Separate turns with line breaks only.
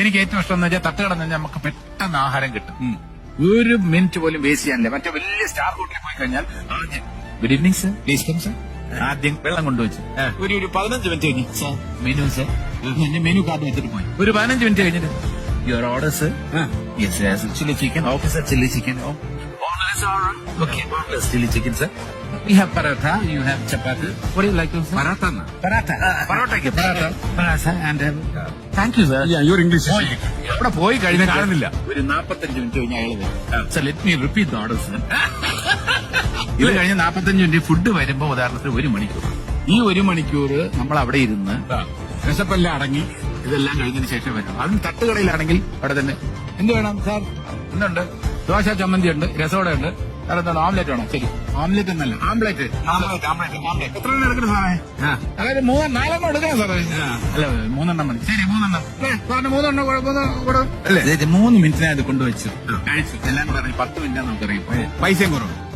എനിക്ക് ഏറ്റവും ഇഷ്ടം എന്ന് വെച്ചാൽ തട്ടുകട എന്ന് നമുക്ക് പെട്ടെന്ന് ആഹാരം കിട്ടും. ഒരു മിനിറ്റ് പോലും വേസ്റ്റ് ചെയ്യാനില്ല. മറ്റേ വലിയ സ്റ്റാർ ഹോട്ടലിൽ പോയി കഴിഞ്ഞാൽ ആദ്യം good evening sir please come sir ആദ്യം വെള്ളം കൊണ്ടുവച്ചു. ഒരു ഒരു പതിനഞ്ച് മിനിറ്റ് കഴിഞ്ഞു. സർ മെനു സർ എന്റെ മെനു കാർഡ് വെച്ചിട്ട് പോയി. ഒരു പതിനഞ്ച് മിനിറ്റ് കഴിഞ്ഞിട്ട് your yes chilli chicken officer chilli chicken okay chili chicken, sir. We have paratha, you have chapati. What do you like to say?
Paratha na?
Paratha. Paratha. Paratha. Paratha. And uh, thank you, sir.
Yeah, your English is
ഇവിടെ പോയി കഴിഞ്ഞ കാണുന്നില്ല ഒരു നാപ്പത്തഞ്ച് minute കഴിഞ്ഞ അയാൾ വരും sir let me repeat the order sir ഇത് കഴിഞ്ഞ് നാപ്പത്തഞ്ച് മിനിറ്റ് ഫുഡ് വരുമ്പോ ഉദാഹരണത്തിന് ഒരു മണിക്കൂർ ഈ ഒരു മണിക്കൂർ നമ്മൾ അവിടെ ഇരുന്ന് വിശപ്പെല്ലാം അടങ്ങി ഇതെല്ലാം കഴിഞ്ഞതിന് ശേഷം വരും അതും തട്ടുകടയിലാണെങ്കിൽ അവിടെ തന്നെ എന്ത് വേണം സാർ എന്തുണ്ട് ദോശ ചമ്മന്തി ഉണ്ട് രസോട ഉണ്ട്. സാർ എന്താണ്? ഓംലെറ്റ് വേണം? ശരി. ഓംലെറ്റ് എന്നല്ല ആംപ്ലേറ്റ് ആംപ്ലേറ്റ് ആംപ്ലേറ്റ് ആംപ്ലേറ്റ് എത്ര എണ്ണം എടുക്കണം സാറേ? അതായത് മൂന്ന് നാലെണ്ണം എടുക്കണം സാറേ. അല്ല മൂന്നെണ്ണം മതി. ശരി മൂന്നെണ്ണം? സാറിന് മൂന്നെണ്ണം കൂടെ- മൂന്ന് കൂടെ- അല്ലേ? മൂന്ന് മിനിറ്റിനെ അത് കൊണ്ടുവച്ചു കഴിച്ചു എല്ലാം പറഞ്ഞു പത്ത് മിനിറ്റ് നമുക്കറിയാം.
പൈസയും കുറവ്.